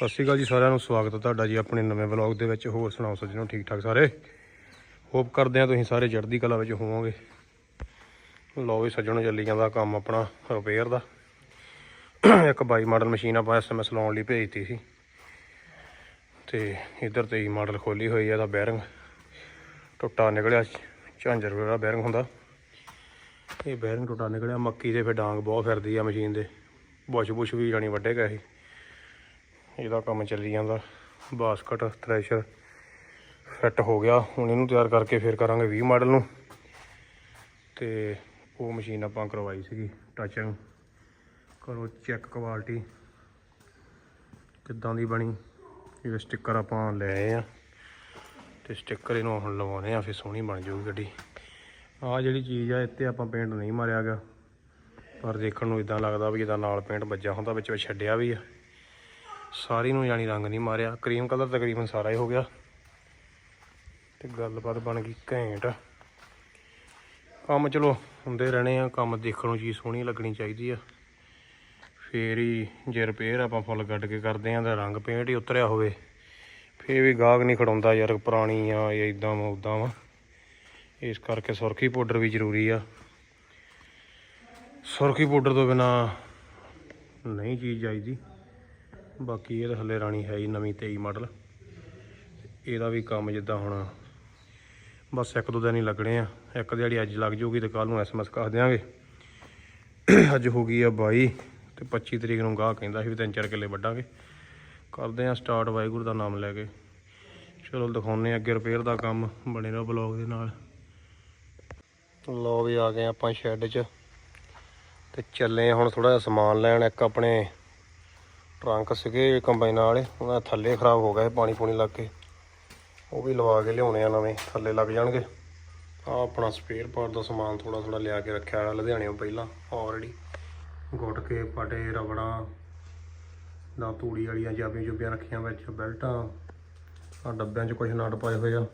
ਸਤਿ ਸ਼੍ਰੀ ਅਕਾਲ ਜੀ ਸਾਰਿਆਂ ਨੂੰ, ਸਵਾਗਤ ਹੈ ਤੁਹਾਡਾ ਜੀ ਆਪਣੇ ਨਵੇਂ ਵਲੌਗ ਦੇ ਵਿੱਚ। ਹੋਰ ਸੁਣਾਓ ਸੱਜਣੋ ਠੀਕ ਠਾਕ ਸਾਰੇ? ਹੋਪ ਕਰਦੇ ਆ ਤੁਸੀਂ ਸਾਰੇ ਚੜ੍ਹਦੀ ਕਲਾ ਵਿੱਚ ਹੋਵੋਗੇ। ਲਓ ਵੀ ਸੱਜਣੋ ਚੱਲੀ ਜਾਂਦਾ ਕੰਮ ਆਪਣਾ ਰਿਪੇਅਰ ਦਾ। ਇੱਕ 22 ਮਾਡਲ ਮਸ਼ੀਨ ਆਪਾਂ ਐਸਐਮਐਸ ਲਾਉਣ ਲਈ ਭੇਜਤੀ ਸੀ। ਤੇ ਇੱਧਰ 23 ਮਾਡਲ ਖੋਲੀ ਹੋਈ ਆ, ਇਹਦਾ ਬੈਰਿੰਗ ਟੁੱਟਾ ਨਿਕਲਿਆ, ਝਾਂਜਰ ਵਾਲਾ ਬੈਰਿੰਗ ਹੁੰਦਾ। ਇਹ ਬੈਰਿੰਗ ਟੁੱਟਾ ਨਿਕਲਿਆ, ਮੱਕੀ ਦੇ ਫਿਰ ਡਾਂਗ ਬਹੁਤ ਫਿਰਦੀ ਆ ਮਸ਼ੀਨ ਦੇ। ਬੁਸ਼ ਬੁਸ਼ ਵੀ ਜਾਣੀ ਵੱਡੇ ਗਏ ਸੀ। ਇਹਦਾ ਕੰਮ ਚੱਲੀ ਜਾਂਦਾ। ਬਾਸਕਟ ਥ੍ਰੈਸ਼ਰ ਫਿੱਟ ਹੋ ਗਿਆ। ਹੁਣ ਇਹਨੂੰ ਤਿਆਰ ਕਰਕੇ ਫਿਰ ਕਰਾਂਗੇ 20 ਮਾਡਲ ਨੂੰ। ਤੇ ਉਹ ਮਸ਼ੀਨ ਆਪਾਂ ਕਰਵਾਈ ਸੀਗੀ ਟੱਚਿੰਗ ਕਰੋ ਚੈੱਕ ਕੁਆਲਿਟੀ ਕਿੱਦਾਂ ਦੀ ਬਣੀ। ਇਹ ਸਟicker ਆਪਾਂ ਲੈ ਆਏ ਆ। ਤੇ ਸਟicker ਇਹਨੂੰ ਹੁਣ ਲਵਾਉਣੇ ਆ, ਫਿਰ ਸੋਹਣੀ ਬਣ ਜਾਊਗੀ ਗੱਡੀ। ਆਹ ਜਿਹੜੀ ਚੀਜ਼ ਆ, ਇੱਥੇ ਆਪਾਂ ਪੇਂਟ ਨਹੀਂ ਮਾਰਿਆ ਗਿਆ ਪਰ ਦੇਖਣ ਨੂੰ ਇਦਾਂ ਲੱਗਦਾ ਵੀ ਜਿੱਦਾਂ ਨਾਲ ਪੇਂਟ ਵੱਜਾ ਹੁੰਦਾ ਵਿੱਚ ਛੱਡਿਆ ਵੀ ਆ। ਸਾਰੀ ਨੂੰ ਯਾਨੀ ਰੰਗ ਨਹੀਂ ਮਾਰਿਆ। ਕਰੀਮ ਕਲਰ ਤਕਰੀਬਨ ਸਾਰਾ ਹੀ ਹੋ ਗਿਆ। ਤੇ ਗੱਲਬਾਤ ਬਣ ਗਈ ਘੈਂਟ। ਕੰਮ ਚਲੋ ਹੁੰਦੇ ਰਹਿਣੇ ਆ। ਕੰਮ ਦੇਖਣ ਨੂੰ ਚੀਜ਼ ਸੋਹਣੀ ਲੱਗਣੀ ਚਾਹੀਦੀ ਆ। ਫੇਰ ਹੀ ਜੇ ਰਿਪੇਅਰ ਆਪਾਂ ਫੁੱਲ ਕੱਢ ਕੇ ਕਰਦੇ ਆ ਤਾਂ ਰੰਗ ਪੇਂਟ ਹੀ ਉਤਰਿਆ ਹੋਵੇ। ਫੇਰ ਵੀ ਗਾਹਕ ਨਹੀਂ ਖੜਾਉਂਦਾ ਯਾਰ ਪੁਰਾਣੀ ਆ ਇਹ ਇਦਾਂ ਵਾ ਉਦਾਂ ਵਾ। ਇਸ ਕਰਕੇ ਸੁਰਖੀ ਪਾਊਡਰ ਵੀ ਜ਼ਰੂਰੀ ਆ। ਸੁਰਖੀ ਪਾਊਡਰ ਤੋਂ ਬਿਨਾ ਨਹੀਂ ਚੀਜ਼ ਚਾਹੀਦੀ। ਬਾਕੀ ਇਹ ਤਾਂ ਹਲੇ ਰਾਣੀ ਹੈ ਹੀ ਨਵੀਂ 23 ਮਾਡਲ। ਇਹਦਾ ਵੀ ਕੰਮ ਜਿੱਦਾਂ ਹੁਣ ਬਸ ਇੱਕ ਦੋ ਦਿਨ ਹੀ ਲੱਗਣੇ ਆ। ਇੱਕ ਦਿਹਾੜੀ ਅੱਜ ਲੱਗ ਜਾਊਗੀ ਤੇ ਕੱਲ ਨੂੰ ਐਸਐਮਐਸ ਕਰ ਦਿਆਂਗੇ। ਅੱਜ ਹੋ ਗਈ ਆ 22 ਤੇ 25 ਤਰੀਕ ਨੂੰ ਗਾਹ ਕਹਿੰਦਾ ਸੀ ਵੀ ਤਿੰਨ ਚਾਰ ਕਿੱਲੇ ਵੱਢਾਂਗੇ। ਕਰਦੇ ਆ ਸਟਾਰਟ, ਵਾਹਿਗੁਰੂ ਦਾ ਨਾਮ ਲੈ ਕੇ। ਚਲੋ ਦਿਖਾਉਨੇ ਆ ਅੱਗੇ ਰਿਪੇਅਰ ਦਾ ਕੰਮ ਬਣੇ ਰਹੋ ਬਲੌਗ ਦੇ ਨਾਲ। ਲੋ ਵੀ ਆ ਗਏ ਆਪਾਂ ਸ਼ੈੱਡ 'ਚ ਤੇ ਚੱਲੇ ਹੁਣ ਥੋੜਾ ਜਿਹਾ ਸਮਾਨ ਲੈਣ। ਇੱਕ ਆਪਣੇ ਟਰੰਕ ਸੀਗੇ ਕੰਬਾਈਨਾਂ ਵਾਲੇ, ਉਹਨਾਂ ਦੇ ਥੱਲੇ ਖਰਾਬ ਹੋ ਗਏ ਪਾਣੀ ਪੂਣੀ ਲੱਗ ਕੇ। ਉਹ ਵੀ ਲਵਾ ਕੇ ਲਿਆਉਣੇ ਆ ਨਵੇਂ, ਥੱਲੇ ਲੱਗ ਜਾਣਗੇ। ਆ ਆਪਣਾ ਸਪੇਅਰ ਪਾਰਟ ਦਾ ਸਮਾਨ ਥੋੜਾ ਥੋੜਾ ਲਿਆ ਕੇ ਰੱਖਿਆ ਹੋਇਆ ਲੁਧਿਆਣਿਓਂ ਪਹਿਲਾਂ ਆਲਰੇਡੀ ਗੁੱਟ ਕੇ ਪਟੇ, ਰਬੜਾਂ ਨਾ ਤੂੜੀ ਵਾਲੀਆਂ ਚਾਬੀਆਂ ਚੁਬੀਆਂ ਰੱਖੀਆਂ ਵਿੱਚ, ਬੈਲਟਾਂ ਆ ਡੱਬਿਆਂ 'ਚ ਕੁਝ ਨਟ ਪਾਏ ਹੋਏ ਆ।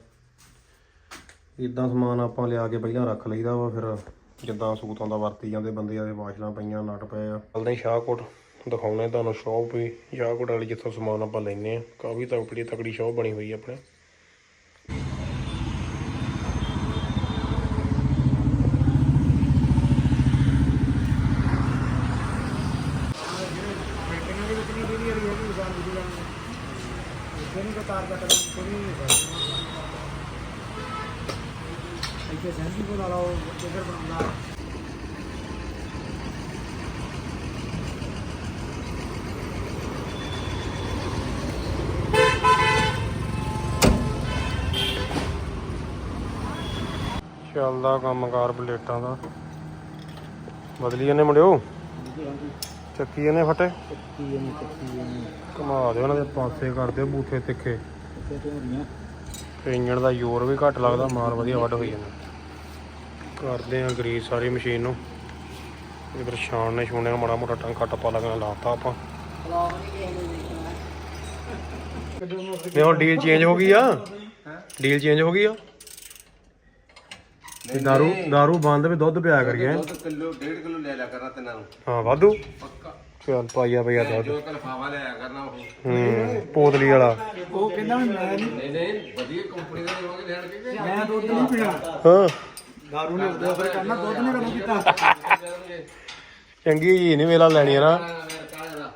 ਇਦਾਂ ਸਮਾਨ ਆਪਾਂ ਲਿਆ ਕੇ ਪਹਿਲਾਂ ਰੱਖ ਲਈਦਾ ਵਾ, ਫਿਰ ਜਿੱਦਾਂ ਸੂਤ ਆਉਂਦਾ ਵਰਤੀ ਜਾਂਦੇ ਬੰਦੇ ਆਦੇ ਵਾਸ਼ਲਾਂ ਪਈਆਂ, ਨਟ ਪਏ ਆ। ਚੱਲਦੇ ਹਾਂ ਸ਼ਾਹਕੋਟ। ਦਿਖਾਉਣੇ ਤੁਹਾਨੂੰ ਸ਼ੌਪ ਵੀ ਸ਼ਾਹਕੋਟ ਵਾਲੀ ਜਿੱਥੋਂ ਸਮਾਨ ਆਪਾਂ ਲੈਨੇ ਆ। ਕਾਫੀ ਤਕੜੀ ਤਕੜੀ ਸ਼ੌਪ ਬਣੀ ਹੋਈ ਆ ਆਪਣੇ। ਬੈਟਰੀਆਂ ਦੇ ਵਿੱਚ ਨਹੀਂ ਜਿਹੜੀ ਰਹੀ ਹੈਗੀ ਨਿਸ਼ਾਨ ਵਿਧੀ ਲਾਉਂਗੇ ਇੱਥੇ ਨਹੀਂ ਕੋਈ ਤਾਰ ਕੱਟਣਾ ਕੋਈ ਨਹੀਂ ਹੈਗਾ ਇੱਥੇ ਸੈਂਸੀ ਕੋਲ ਲਾ ਲਓ ਜਿੱਧਰ ਬਣਾਉਂਦਾ ਚੱਲਦਾ ਕੰਮਕਾਰ ਬਲੇਟਾਂ ਦਾ। ਬਦਲੀ ਜਾਂਦੇ ਮੁੰਡਿਓ? ਚੱਕੀ ਫਟੇ? ਇਹਨੂੰ ਚੱਕੀ ਇਹਨੂੰ ਘੁਮਾ ਦੇ ਉਹਨਾਂ ਦੇ ਪਾਸੇ ਕਰਦੇ ਬੂਥੇ ਤਿੱਖੇ। ਤੋਂ ਇੰਜਣ ਦਾ ਜ਼ੋਰ ਵੀ ਘੱਟ ਲੱਗਦਾ ਮਾਰ ਵਧੀਆ ਵੱਢ ਹੋਈ ਜਾਂਦਾ। ਕਰਦੇ ਆ ਗਰੀਸ ਸਾਰੀ ਮਸ਼ੀਨ ਨੂੰ। ਇਹ ਫਿਰ ਛਾਣ ਨੇ ਛੂਣੇ ਨੂੰ ਮਾੜਾ ਮੋਟਾ ਟੰਕਾ ਟੱਪਾ ਲੱਗਣਾ ਲਾਤਾ ਆਪਾਂ। ਹੁਣ ਡੀਲ ਚੇਂਜ ਹੋ ਗਈ ਆ? ਡੀਲ ਚੇਂਜ ਹੋ ਗਈ ਆ? ਤੇ ਦਾਰੂ ਦਾਰੂ ਬੰਦ ਵੀ ਦੁੱਧ ਪਿਆ ਕਰੀਏ। ਦੁੱਧ ਕਿਲੋ ਡੇਢ ਕਿਲੋ ਲੈ ਲਿਆ ਕਰਨਾ ਤਿੰਨਾਂ ਨੂੰ। ਹਾਂ ਵਾਧੂ। ਪੱਕਾ। ਚੱਲ ਪਾਈਆ ਪਈਆ ਦੁੱਧ। ਜੋ ਕਲਫਾਵਾ ਲਿਆ ਕਰਨਾ ਉਹ। ਹੂੰ ਪੋਤਲੀ ਵਾਲਾ। ਉਹ ਕਹਿੰਦਾ ਵੀ ਮੈਂ ਨਹੀਂ ਨਹੀਂ ਨਹੀਂ ਵਧੀਆ ਕੰਪਨੀ ਦਾ ਦੇਵਾਂਗੇ ਲੈਣ ਕੇ ਕਿ ਮੈਂ ਦੁੱਧ ਨਹੀਂ ਪੀਣਾ। ਹਾਂ। ਦਾਰੂ ਨਹੀਂ ਉਦੋਂ ਫਿਰ ਕਰਨਾ ਦੁੱਧ ਨਹੀਂ ਕੰਮ ਕੀਤਾ। ਚੰਗੀ ਜੀ ਨਹੀਂ ਵੇਲਾ ਲੈਣੀ ਨਾ। ਨਾ ਹੈ ਨਾ।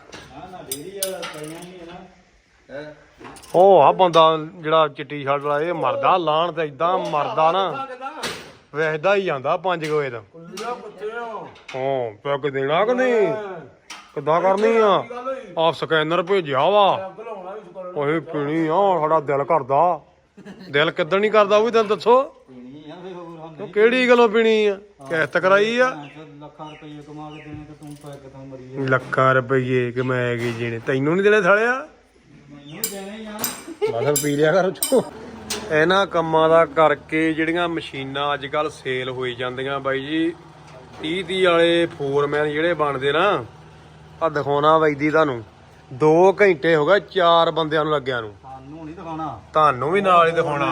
ਹੈ? ਉਹ ਆ ਬੰਦਾ ਜਿਹੜਾ ਚਿੱਟੀ ਸ਼ਰਟ ਵਾਲਾ ਇਹ ਮਰਦਾ ਲਾਣ ਤੇ ਇਦਾਂ ਮਰਦਾ ਨਾ। ਵੇਖਦਾ ਹੀ ਜਾਂਦਾ 5 ਵਜੇ ਦਾ। ਕੁੱਲੀਆ ਹੋ ਹਾਂ ਪੈਗ ਦੇਣਾ ਕਿ ਨਹੀਂ? ਕਿੱਦਾਂ ਕਰਨੀ ਆ? ਆਪ ਸਕੈਨਰ ਭੇਜਿਆ ਵਾ। ਅੱਗ ਲਾਉਣਾ ਵੀ ਸੁਕਰ ਓਏ ਪੀਣੀ ਆ ਸਾਡਾ ਦਿਲ ਕਰਦਾ। ਦਿਲ ਕਿੱਦਾਂ ਨਹੀਂ ਕਰਦਾ ਉਹ ਵੀ ਤੈਨੂੰ ਦੱਸੋ। ਪੀਣੀ ਆ ਵੇ ਹੋਰ ਉਹ ਕਿਹੜੀ ਗੱਲੋਂ ਪੀਣੀ ਆ? ਕਿਸ਼ਤ ਕਰਾਈ ਆ? ਲੱਖਾਂ ਰੁਪਏ ਕਮਾ ਕੇ ਦੇਣੇ ਤੇ ਤੂੰ ਪੈਕ ਤਾਂ ਮਰੀ ਲੱਖਾਂ ਰੁਪਏ ਕਮਾਏ ਗਏ ਜਿਹਨੇ ਤੈਨੂੰ ਨਹੀਂ ਦੇਣੇ ਸਾਲਿਆ ਮੈਨੂੰ ਦੇਣੇ ਆ। ਬਸ ਪੀ ਲਿਆ ਕਰ। ਚੋ ਇਹਨਾਂ ਕੰਮਾਂ ਦਾ ਕਰਕੇ ਜਿਹੜੀਆਂ ਮਸ਼ੀਨਾਂ ਅੱਜ ਕੱਲ ਸੇਲ ਹੋਈ ਜਾਂਦੀਆਂ ਬਾਈ ਜੀ 30 30 ਵਾਲੇ ਫੋਰਮੈਨ ਜਿਹੜੇ ਬਣਦੇ ਨਾ ਆ ਦਿਖਾਉਣਾ ਵੈਦੀ ਤੁਹਾਨੂੰ। 2 ਘੰਟੇ ਹੋ ਗਏ ਚਾਰ ਬੰਦਿਆਂ ਨੂੰ ਲੱਗਿਆ ਨੂੰ। ਸਾਨੂੰ ਨਹੀਂ ਦਿਖਾਉਣਾ। ਤੁਹਾਨੂੰ ਵੀ ਨਾਲ ਹੀ ਦਿਖਾਉਣਾ।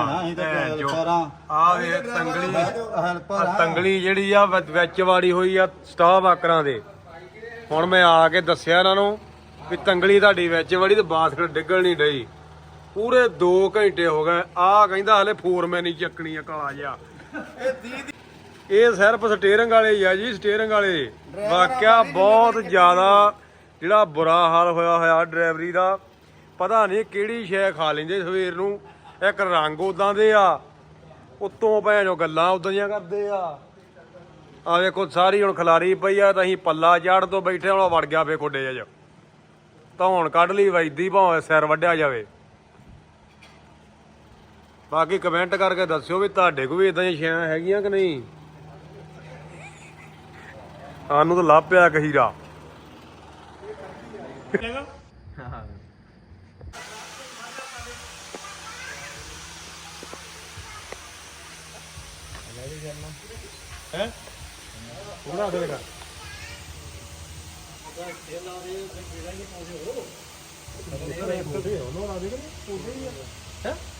ਆ ਵੇ ਤੰਗਲੀ ਹੈਲਪਰ ਆ। ਤੰਗਲੀ ਜਿਹੜੀ ਆ ਵਿੱਚ ਵਾੜੀ ਹੋਈ ਆ ਸਟਾਫ ਆਕਰਾਂ ਦੇ। ਹੁਣ ਮੈਂ ਆ ਕੇ ਦੱਸਿਆ ਇਹਨਾਂ ਨੂੰ ਵੀ ਤੰਗਲੀ ਤੁਹਾਡੀ ਵਿੱਚ ਵੜੀ ਤੇ ਬਾਸਕਟ ਡਿੱਗਣ ਨਹੀਂ ਡਈ। ਪੂਰੇ 2 ਘੰਟੇ ਹੋ ਗਏ। ਆ ਕਹਿੰਦਾ ਹਲੇ ਫੋਰਮੈਨ ਹੀ ਚੱਕਣੀ ਆ ਕਾਲਾ ਜਿਹਾ। ਇਹ ਸਿਰਫ ਸਟੀਅਰਿੰਗ ਵਾਲੇ ਹੀ ਆ ਜੀ ਸਟੀਅਰਿੰਗ ਵਾਲੇ। ਵਾਕਿਆ ਬਹੁਤ ਜ਼ਿਆਦਾ ਜਿਹੜਾ ਬੁਰਾ ਹਾਲ ਹੋਇਆ ਹੋਇਆ ਡਰਾਈਵਰੀ ਦਾ। ਪਤਾ ਨਹੀਂ ਕਿਹੜੀ ਸ਼ੈ ਖਾ ਲੈਂਦੇ ਸਵੇਰ ਨੂੰ। ਇੱਕ ਰੰਗ ਉਦਾਂ ਦੇ ਆ। ਉੱਤੋਂ ਭੈਣ ਜੋ ਗੱਲਾਂ ਉਦਾਂ ਦੀਆਂ ਕਰਦੇ ਆ। ਆ ਵੇਖੋ ਸਾਰੀ ਹੁਣ ਖਲਾਰੀ ਪਈ ਆ ਤਾਂ ਅਸੀਂ ਪੱਲਾ ਚਾੜ ਤੋਂ ਬੈਠੇ ਹੁਣ ਵੜ ਗਿਆ ਫੇ ਖੋਡੇ ਚ। ਧੌਣ ਕੱਢ ਲਈ ਵੈਦੀ ਭਾਵੇਂ ਸਿਰ ਵੱਢਿਆ ਜਾਵੇ। ਬਾਕੀ ਕਮੈਂਟ ਕਰਕੇ ਦੱਸਿਓ ਵੀ ਤੁਹਾਡੇ ਕੋਲ ਵੀ ਇਦਾਂ ਦੀਆਂ ਸ਼ੈਆਂ ਹੈਗੀਆਂ ਕਿ ਨਹੀਂ? ਸਾਨੂੰ ਤਾਂ ਲੱਭ ਪਿਆ ਕਹੀਰਾ ਹੈ? ਉਹਨਾਂ ਦੇ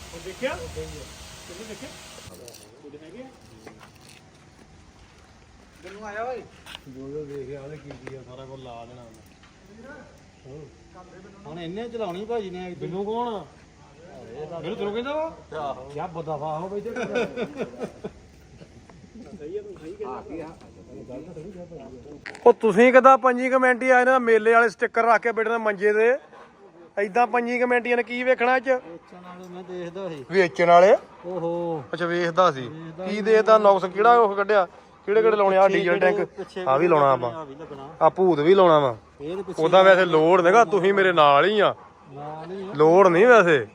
ਲਗਾ ਦੇਖਿਆ? ਕਿਹਨੇ ਦੇਖਿਆ? ਉਹਦੇ ਹੈਗੇ ਮੈਨੂੰ ਆਇਆ ਓਏ? ਜੋ ਦੇਖਿਆ ਉਹਨੇ ਕੀ ਕੀ ਆ ਸਾਰਾ ਕੁਝ ਲਾ ਦੇਣਾ ਉਹਨੇ। ਹੁਣ ਇੰਨੇ ਚਲਾਉਣੀ ਭਾਜੀ ਨੇ ਮੈਨੂੰ ਕੌਣ ਆ? ਮੈਨੂੰ ਤੈਨੂੰ ਕਹਿੰਦਾ ਵਾ? ਕਿਆ ਬਦਫਾ ਹੋ ਬਈ ਤੇ। ਉਹ ਤੁਸੀਂ ਕਦਾ ਪੰਜੀ ਕਮੈਂਟੀ ਆਏ ਨਾ ਮੇਲੇ ਵਾਲੇ ਸਟicker ਰੱਖ ਕੇ ਬੈਠਣਾ ਮੰਜੇ ਤੇ? ਐਦਾਂ ਪੰਜੀ ਕਮੈਂਟੀਆਂ ਨੇ ਕੀ ਵੇਖਣਾ ਚ? ਵੇਚਣ ਵਾਲੇ ਮੈਂ ਦੇਖਦਾ ਸੀ। ਵੇਚਣ ਵਾਲੇ? ਓਹੋ। ਅੱਛਾ ਵੇਖਦਾ ਸੀ। ਕੀ ਦੇਖਦਾ ਨੌਕਸ ਕਿਹੜਾ ਉਹ ਕੱਢਿਆ? ਕਿਹੜੇ ਕਿਹੜੇ ਲਾਉਣੇ ਆ? ਡੀਜ਼ਲ ਟੈਂਕ ਆ ਵੀ ਲਾਉਣਾ ਆਪਾਂ ਆ ਭੂਤ ਵੀ ਲਾਉਣਾ ਵਾ। ਉਹਦਾ ਵੈਸੇ ਲੋੜ ਨਹੀਂਗਾ ਤੁਸੀਂ ਮੇਰੇ ਨਾਲ ਹੀ ਆ। ਨਾਲ ਹੀ ਆ। ਲੋੜ ਨਹੀਂ ਵੈਸੇ।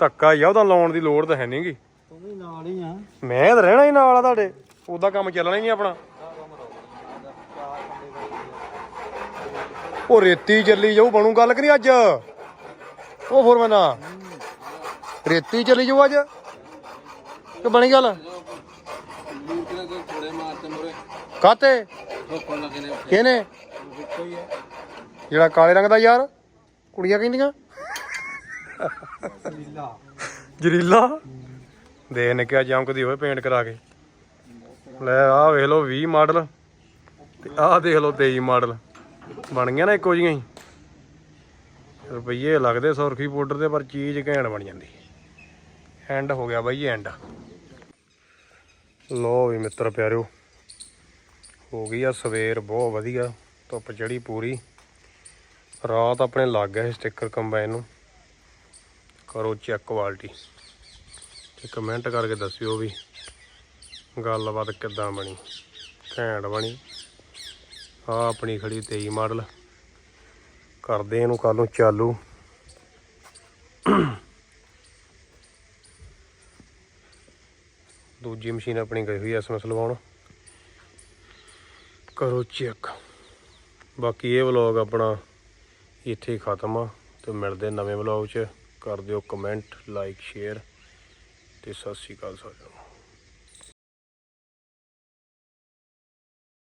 ਧੱਕਾ ਹੀ ਆ ਉਹਦਾ ਲਾਉਣ ਦੀ ਲੋੜ ਤਾਂ ਹੈ ਨਹੀਂਗੀ ਤੂੰ ਵੀ ਨਾਲ ਹੀ ਆ। ਮੈਂ ਤਾਂ ਰਹਿਣਾ ਹੀ ਨਾਲ ਆ ਤੁਹਾਡੇ। ਉਹਦਾ ਕੰਮ ਚੱਲਣਾ ਹੀ ਨਹੀਂ ਆਪਣਾ। ਉਹ ਰੇਤੀ ਚੱਲੀ ਜਾਊ, ਬਣੂ ਗੱਲ ਕਰੀ ਅੱਜ? ਉਹ ਫੋਰਮੈਨਾ ਰੇਤੀ ਚੱਲੀ ਜਾਊ ਅੱਜ? ਕਿ ਬਣੀ ਗੱਲ? ਕਾਤੇ ਕਿਹਨੇ? ਜਿਹੜਾ ਕਾਲੇ ਰੰਗ ਦਾ ਯਾਰ, ਕੁੜੀਆਂ ਕਹਿੰਦੀਆਂ। ਲੀਲਾ ਜਰੀਲਾ। ਦੇ ਨਿਕਿਆ ਜੰਕਦੀ ਹੋਏ ਪੇਂਟ ਕਰਾ ਕੇ। ਲੈ ਆਹ ਵੇਖ ਲਓ 20 ਮਾਡਲ। ਤੇ ਆਹ ਦੇਖ ਲਓ 23 ਮਾਡਲ। ਬਣ ਗਿਆ ਨਾ ਇੱਕੋ ਜਿਹੀਆਂ ਹੀ। ਰੁਪਈਏ ਲੱਗਦੇ ਸੁਰਖੀ ਪਾਊਡਰ ਦੇ, ਪਰ ਚੀਜ਼ ਘੈਂਟ ਬਣ ਜਾਂਦੀ। ਐਂਡ ਹੋ ਗਿਆ ਬਾਈ ਐਂਡ ਲੋ ਵੀ ਮਿੱਤਰ ਪਿਆਰਿਓ, ਹੋ ਗਈ ਆ ਸਵੇਰ, ਬਹੁਤ ਵਧੀਆ। ਧੁੱਪ ਚੜੀ ਪੂਰੀ। ਰਾਤ ਆਪਣੇ ਲੱਗ ਗਿਆ ਸੀ ਸਟicker ਕੰਬਾਈਨ ਨੂੰ। ਕਰੋ ਚੈੱਕ ਕੁਆਲਿਟੀ ਤੇ ਕਮੈਂਟ ਕਰਕੇ ਦੱਸਿਓ ਵੀ ਗੱਲਬਾਤ ਕਿੱਦਾਂ ਬਣੀ। ਘੈਂਟ ਬਣੀ। ਆ ਆਪਣੀ ਖੜੀ 23 ਮਾਡਲ। ਕਰਦੇ ਇਹਨੂੰ ਕੱਲ ਨੂੰ ਚਾਲੂ। ਦੂਜੀ ਮਸ਼ੀਨ ਆਪਣੀ ਗਈ ਹੋਈ ਐਸਐਮਐਸ ਲਵਾਉਣ। ਕਰੋ ਚੈੱਕ। ਬਾਕੀ ਇਹ ਵਲੌਗ ਆਪਣਾ ਇੱਥੇ ਹੀ ਖਤਮ ਆ ਤੇ ਮਿਲਦੇ ਨਵੇਂ ਵਲੌਗ 'ਚ। ਕਰ ਦਿਓ ਕਮੈਂਟ, ਲਾਈਕ, ਸ਼ੇਅਰ ਤੇ ਸਤਿ ਸ਼੍ਰੀ ਅਕਾਲ ਸਾਰਿਆਂ ਨੂੰ।